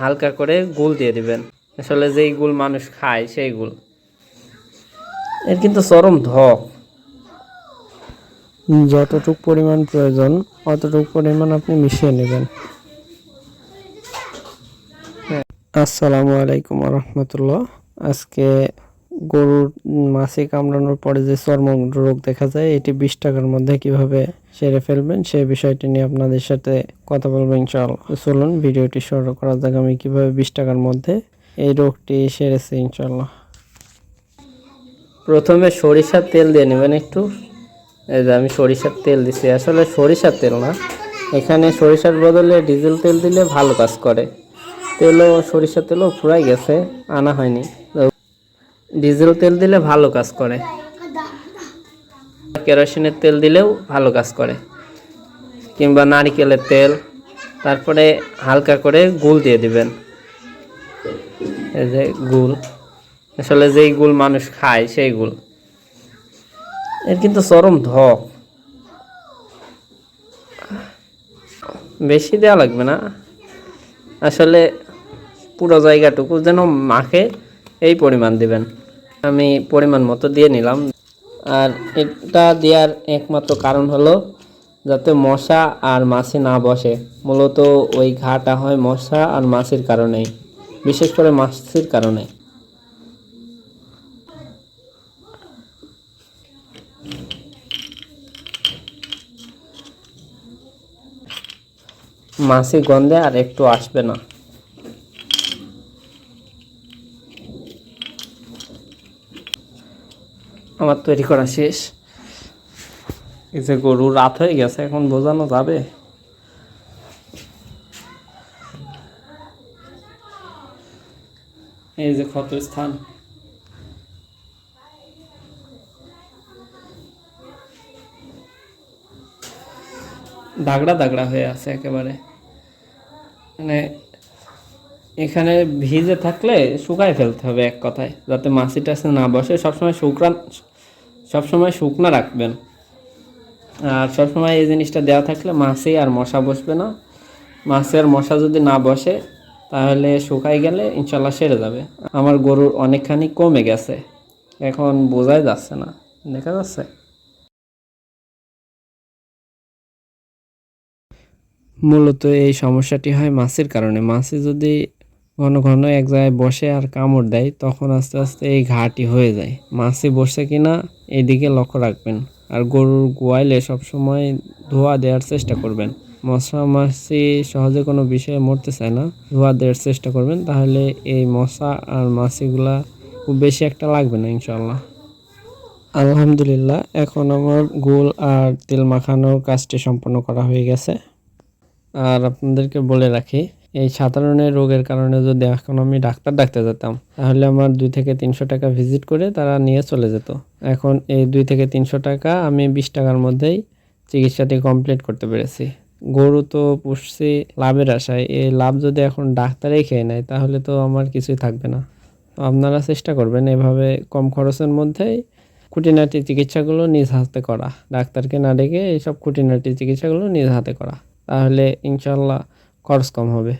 হালকা করে গুল দিয়ে দিবেন। আসলে যেই গুল মানুষ খায় সেই গুল। এর কিন্তু চরম ধক। যতটুক পরিমাণ প্রয়োজন অতটুক পরিমাণ আপনি মিশিয়ে নেবেন। আসসালামু আলাইকুম রহমতুল্লাহ। আজকে গরুর মাছে কামড়ানোর পরে যে চর্ম রোগ দেখা যায়, এটি বিশ টাকার মধ্যে কীভাবে সেরে ফেলবেন সেই বিষয়টি নিয়ে আপনাদের সাথে কথা বলব ইনশাআল্লাহ। চলুন, ভিডিওটি শুরু করা যাক আমি কীভাবে বিশ টাকার মধ্যে এই রোগটি সেরেছি ইনশাআল্লাহ। প্রথমে সরিষার তেল দিয়ে নেবেন একটু। এই যে আমি সরিষার তেল দিছি। আসলে সরিষার তেল না। এখানে সরিষার বদলে ডিজেল তেল দিলে ভালো কাজ করে। তেলও, সরিষার তেলও ফুরাই গেছে, আনা হয়নি। ডিজেল তেল দিলে ভালো কাজ করে। কেরোসিনের তেল দিলেও ভালো কাজ করে। কিংবা নারিকেলের তেল, তারপরে হালকা করে গুল দিয়ে দিবেন। এই যে গুল আসলে যেই গুল মানুষ খায়, সেই গুল এর কিন্তু চরম ধক। বেশি দেওয়া লাগবে না। আসলে পুরো জায়গাটুকু যেন মাখে, এই পরিমাণ দিবেন। আমি পরিমাণ মতো দিয়ে নিলাম। আর এটা দেওয়ার একমাত্র কারণ হলো যাতে মশা আর মাছি না বসে। মূলত ওই ঘাটা হয় মশা আর মাছির কারণেই, বিশেষ করে মাছির কারণে। মাছি গন্ধে আর একটু আসবে না। আমার তৈরি করা শেষ। এই যে গরু রাত হয়ে গেছে, এখন বোঝানো যাবে। এই যে ক্ষত স্থান দাগড়া দাগড়া হয়ে আছে একেবারে। মানে এখানে ভিজে থাকলে শুকায় ফেলতে হবে এক কথায়, যাতে মাছি টাছে না বসে। সবসময় শুকরান সবসময় শুকনা রাখবেন। আর সবসময় এই জিনিসটা দেওয়া থাকলে মাছি আর মশা বসবে না। মাছি আর মশা যদি না বসে, তাহলে শুকাই গেলে ইনশাল্লাহ সেরে যাবে। আমার গরুর অনেকখানি কমে গেছে। এখন বোঝাই যাচ্ছে না। দেখা যাচ্ছে? মূলত এই সমস্যাটি হয় মাছের কারণে। মাছে যদি ঘন ঘন এক জায়গায় বসে আর কামড় দেয়, তখন আস্তে আস্তে এই ঘাটি হয়ে যায়। মাছি বসে কিনা এইদিকে লক্ষ্য রাখবেন। আর গরুর গোয়াইলে সবসময় ধোয়া দেওয়ার চেষ্টা করবেন। মশা মাছি সহজে কোনো বিষয়ে মরতে চায় না, ধোয়া দেওয়ার চেষ্টা করবেন। তাহলে এই মশা আর মাছিগুলা খুব বেশি একটা লাগবে না ইনশাল্লাহ আলহামদুলিল্লাহ, এখন আমার গোল আর তেল মাখানোর কাজটি সম্পন্ন করা হয়ে গেছে। আর আপনাদেরকে বলে রাখি এই সাধারণ রোগের কারণে যদি এখন আমি ডাক্তার ডাকতে যেতাম, তাহলে আমার দুই থেকে তিনশো টাকা ভিজিট করে তারা নিয়ে চলে যেত। এখন এই দুই থেকে তিনশো টাকা আমি বিশ টাকার মধ্যেই চিকিৎসাটি কমপ্লিট করতে পেরেছি। গরু তো পুষছি লাভের আশায় এই লাভ যদি এখন ডাক্তারেই খেয়ে নেয়, তাহলে তো আমার কিছুই থাকবে না। আপনারা চেষ্টা করবেন এভাবে কম খরচের মধ্যেই খুঁটিনাটি চিকিৎসাগুলো নিজ হাতে করা। ডাক্তারকে না ডেকে এইসব খুঁটিনাটি চিকিৎসাগুলো নিজ হাতে করা। তাহলে ইনশাল্লাহ খরচ কম হবে।